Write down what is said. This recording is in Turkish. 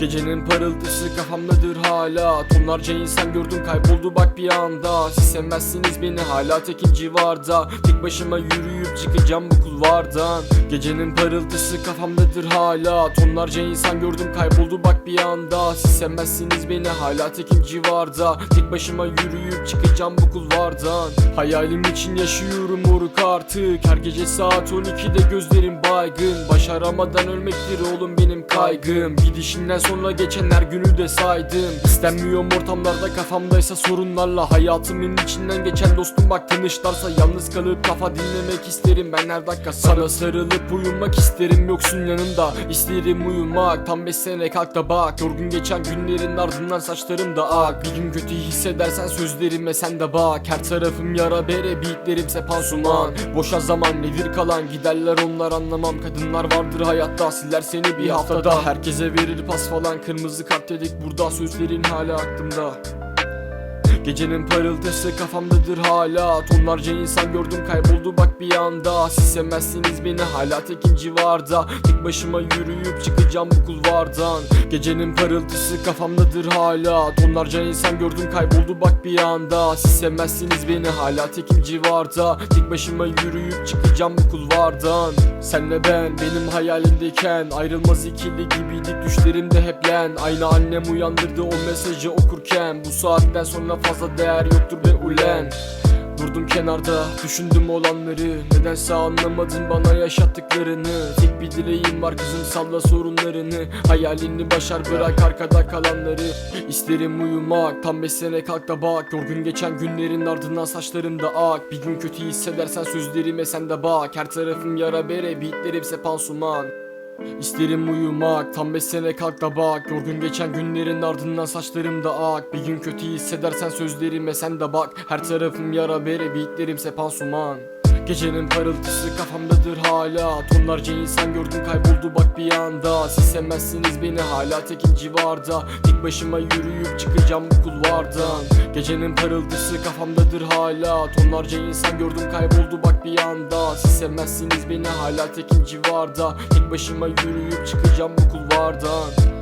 Gecenin parıltısı kafamdadır hala. Tonlarca insan gördüm kayboldu bak bir anda. Siz sevmezsiniz beni hala tekim civarda. Tek başıma yürüyüp çıkacağım bu kulvardan. Gecenin parıltısı kafamdadır hala. Tonlarca insan gördüm kayboldu bak bir anda. Siz sevmezsiniz beni hala tekim civarda. Tek başıma yürüyüp çıkacağım bu kulvardan. Hayalim için yaşıyorum moruk artık. Her gece saat 12'de gözlerim baygın. Başaramadan ölmektir oğlum benim kaygım. Gidişinden sonra geçen her günü de saydım İstenmiyorum ortamlarda kafamdaysa sorunlarla. Hayatımın içinden geçen dostum bak tanışlarsa. Yalnız kalıp kafa dinlemek isterim. Ben her dakika Sana sarılıp uyumak isterim. Yoksun yanımda. İsterim uyumak. Tam 5 sene kalk da bak. Yorgun geçen günlerin ardından saçlarım da ak. Bir gün kötü hissedersen sözlerime sen de bak. Her tarafım yara bere beatlerimse pansuman. Boşa zaman nedir kalan? Giderler onlar anlamam. Kadınlar vardır hayatta. Siler seni bir haftada. Herkese verir pas falan kırmızı kart dedik. Burada sözlerin hala aklımda Gecenin parıltısı kafamdadır hala. Tonlarca insan gördüm kayboldu bak bir anda. Siz sevmezsiniz beni hala tekim civarda. Tek başıma yürüyüp çıkacağım bu kulvardan. Gecenin parıltısı kafamdadır hala. Tonlarca insan gördüm kayboldu bak bir anda. Siz sevmezsiniz beni hala tekim civarda. Tek başıma yürüyüp çıkacağım bu kulvardan. Senle ben benim hayalimdeyken Ayrılmaz ikili gibiydik düşlerimde hep len. Aynı annem uyandırdı o mesajı okurken. Bu saatten sonra fazla değer yoktur be ulen. Durdum kenarda düşündüm olanları. Nedense anlamadın bana yaşattıklarını. Tek bir dileğim var kızım salla sorunlarını. Hayalini başar bırak arkada kalanları. İsterim uyumak tam 5 sene kalk da bak. Yorgun geçen günlerin ardından saçlarımda ak. Bir gün kötü hissedersen sözlerime sen de bak. Her tarafım yara bere beatlerimse pansuman İsterim uyumak tam 5 sene kalk da bak. Yorgun geçen günlerin ardından saçlarımda ak. Bir gün kötü hissedersen sözlerime sen de bak. Her tarafım yara bere beatlerimse pansuman Gecenin parıltısı kafamdadır hala. Tonlarca insan gördüm kayboldu bak bir anda. Siz sevmezsiniz beni hala tekim civarda. Tek başıma yürüyüp çıkacağım bu kulvardan. Gecenin parıltısı kafamdadır hala. Tonlarca insan gördüm kayboldu bak bir anda. Siz sevmezsiniz beni hala tekim civarda. Tek başıma yürüyüp çıkacağım bu kulvardan